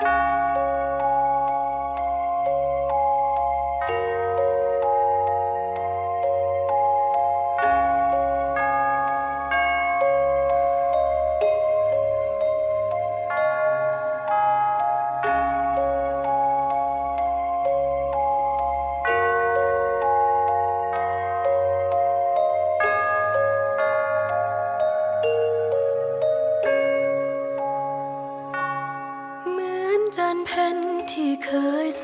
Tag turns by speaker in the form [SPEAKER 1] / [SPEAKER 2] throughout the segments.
[SPEAKER 1] เ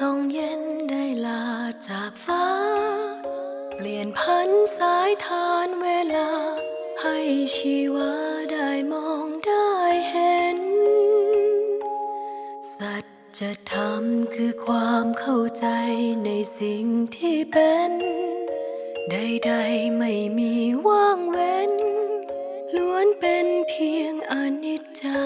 [SPEAKER 1] องเย็นได้ลาจากฟ้า เปลี่ยนพันสายทานเวลา ให้ชีวาได้มองได้เห็น สัจธรรมคือความเข้าใจในสิ่งที่เป็นใดๆไม่มีว่างเว้น ล้วนเป็นเพียงอนิจจัง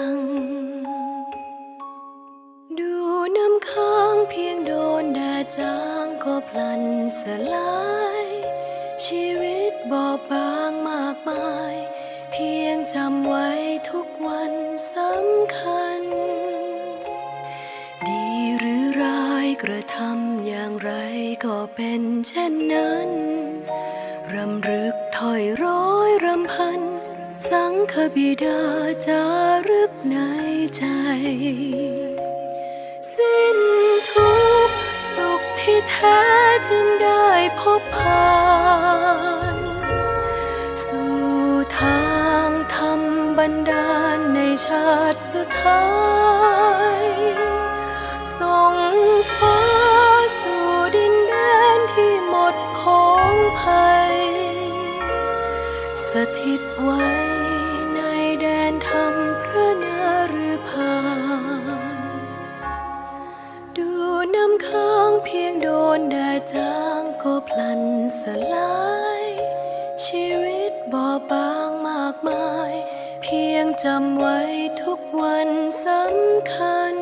[SPEAKER 1] นสลาย ชีวิตบอบบางมากมาย เพียงจำไว้ทุกวันสำคัญ ดีหรือร้ายกระทำอย่างไรก็เป็นเช่นนั้น รำลึกถอยร้อยรำพัน สังคบิดาจารึกในใจสิ้นทุกสุขที่แท้ จึงได้พบผ่านสู่ทางธรรมบันดาลในชาติสุดท้ายส่งฟ้าสู่ดินแดนที่หมดของภัย สถิตไว้ พลันสลาย ชีวิตบอบบางมากมาย เพียงจำไว้ทุกวันสำคัญ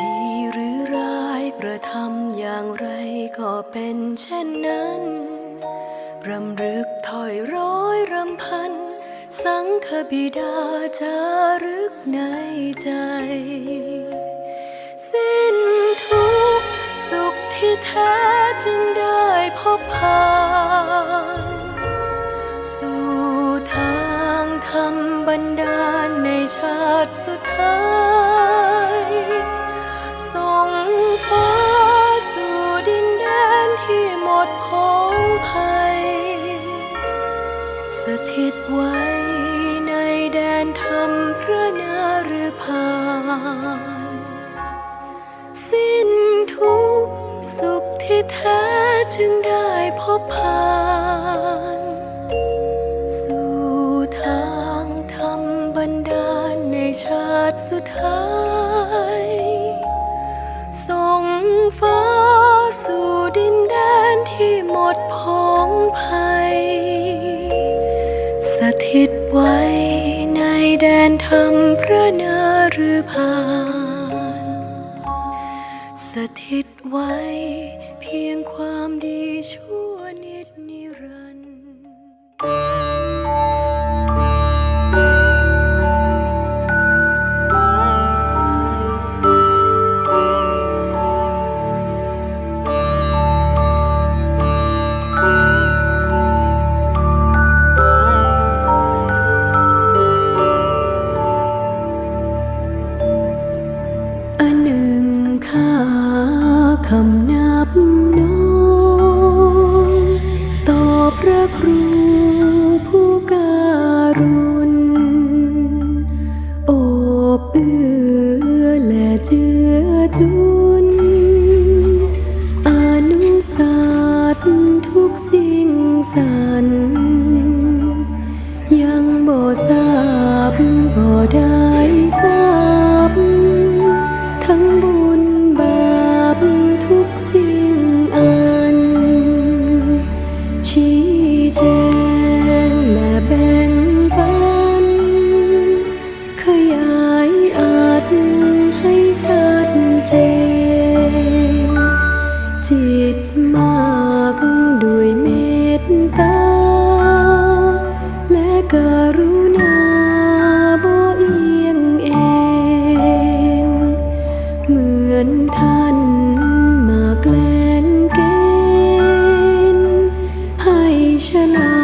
[SPEAKER 1] ดีหรือร้ายกระทำอย่างไรก็เป็นเช่นนั้นรำลึกถอยร้อยรำพัน สังคบิดาจารึกในใจ สิ้นทุกสุขที่แท้านสู่ทางธรรมบันดาลในชาติสุดท้ายส่งฟ้าสู่ดินแดนที่หมดของภัย สถิตไว้ในแดนธรรมพระนฤพา ที่แท้จึงได้พบผ่าน สู่ทางธรรมบันดาลในชาติสุดท้ายส่งฟ้าสู่ดินแดนที่หมดพ้องภัย สถิตไว้ในแดนธรรมพระนฤพานสถิตไว้ พียงความดีชั่วนิดนิรันดร์อันหนึ่งข้าคำนับน้ อจุนอนุสาสน์ทุกสิ่งสัน ยังบ่ทราบบ่ได้ มากด้วยเมตตา และกรุณาบ่เอียงเอ็นเหมือนท่านมาแกล้งเกณฑ์ให้ฉลา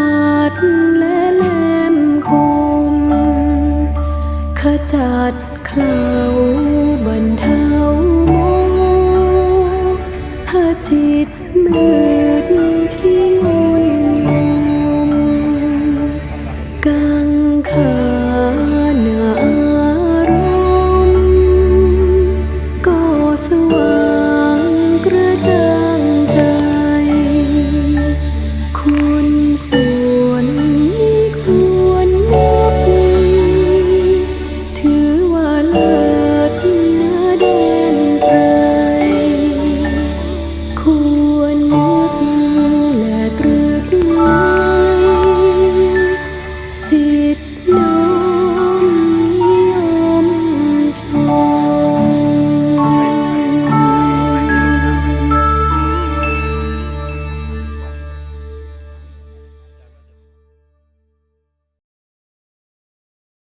[SPEAKER 1] ดและแหลมคม ขจัดเคลาบรรทา ดที่งุนงง